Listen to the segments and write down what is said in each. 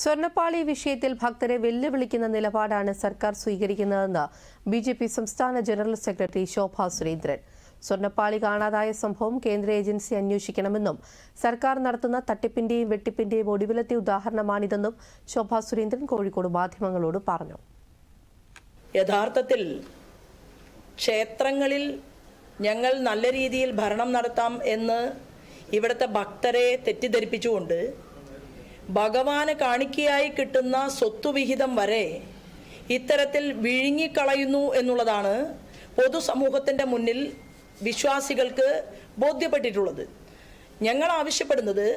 സ്വർണപ്പാളി വിഷയത്തിൽ ഭക്തരെ വെല്ലുവിളിക്കുന്ന നിലപാടാണ് സർക്കാർ സ്വീകരിക്കുന്നതെന്ന് ബി ജെ പി സംസ്ഥാന ജനറൽ സെക്രട്ടറി ശോഭ സുരേന്ദ്രൻ. സ്വർണപ്പാളി കാണാതായ സംഭവം കേന്ദ്ര ഏജൻസി അന്വേഷിക്കണമെന്നും സർക്കാർ നടത്തുന്ന തട്ടിപ്പിന്റെയും വെട്ടിപ്പിന്റെയും ഒടുവിലത്തെ ഉദാഹരണമാണിതെന്നും ശോഭ സുരേന്ദ്രൻ കോഴിക്കോട് മാധ്യമങ്ങളോട് പറഞ്ഞു. യഥാർത്ഥത്തിൽ ക്ഷേത്രങ്ങളിൽ ഞങ്ങൾ നല്ല രീതിയിൽ ഭരണം നടത്താം എന്ന് ഇവിടുത്തെ ഭക്തരെ തെറ്റിദ്ധരിപ്പിച്ചുകൊണ്ട് ഭഗവാന് കാണിക്കയായി കിട്ടുന്ന സ്വത്തുവിഹിതം വരെ ഇത്തരത്തിൽ വിഴുങ്ങിക്കളയുന്നു എന്നുള്ളതാണ് പൊതുസമൂഹത്തിന്റെ മുന്നിൽ വിശ്വാസികൾക്ക് ബോധ്യപ്പെട്ടിട്ടുള്ളത്. ഞങ്ങൾ ആവശ്യപ്പെടുന്നത്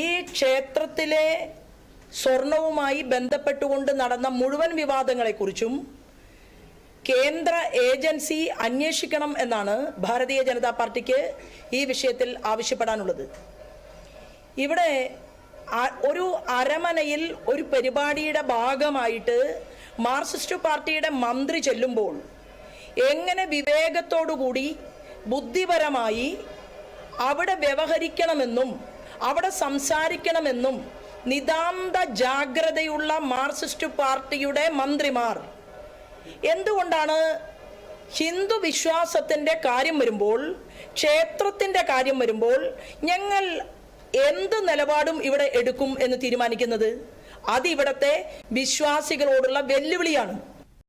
ഈ ക്ഷേത്രത്തിലെ സ്വർണവുമായി ബന്ധപ്പെട്ടുകൊണ്ട് നടന്ന മുഴുവൻ വിവാദങ്ങളെക്കുറിച്ചും കേന്ദ്ര ഏജൻസി അന്വേഷിക്കണം എന്നാണ് ഭാരതീയ ജനതാ പാർട്ടിക്ക് ഈ വിഷയത്തിൽ ആവശ്യപ്പെടാനുള്ളത്. ഇവിടെ ഒരു അരമനയിൽ ഒരു പരിപാടിയുടെ ഭാഗമായിട്ട് മാർക്സിസ്റ്റ് പാർട്ടിയുടെ മന്ത്രി ചെല്ലുമ്പോൾ എങ്ങനെ വിവേകത്തോടുകൂടി ബുദ്ധിപരമായി അവിടെ വ്യവഹരിക്കണമെന്നും അവിടെ സംസാരിക്കണമെന്നും നിതാന്ത ജാഗ്രതയുള്ള മാർക്സിസ്റ്റ് പാർട്ടിയുടെ മന്ത്രിമാർ. എന്തുകൊണ്ടാണ് ഹിന്ദു വിശ്വാസത്തിന്റെ കാര്യം വരുമ്പോൾ ക്ഷേത്രത്തിന്റെ കാര്യം വരുമ്പോൾ ഞങ്ങൾ എന്ത് നിലപാടും ഇവിടെ എടുക്കും എന്ന് തീരുമാനിക്കുന്നത്? അത് ഇവിടത്തെ വിശ്വാസികളോടുള്ള വെല്ലുവിളിയാണ്.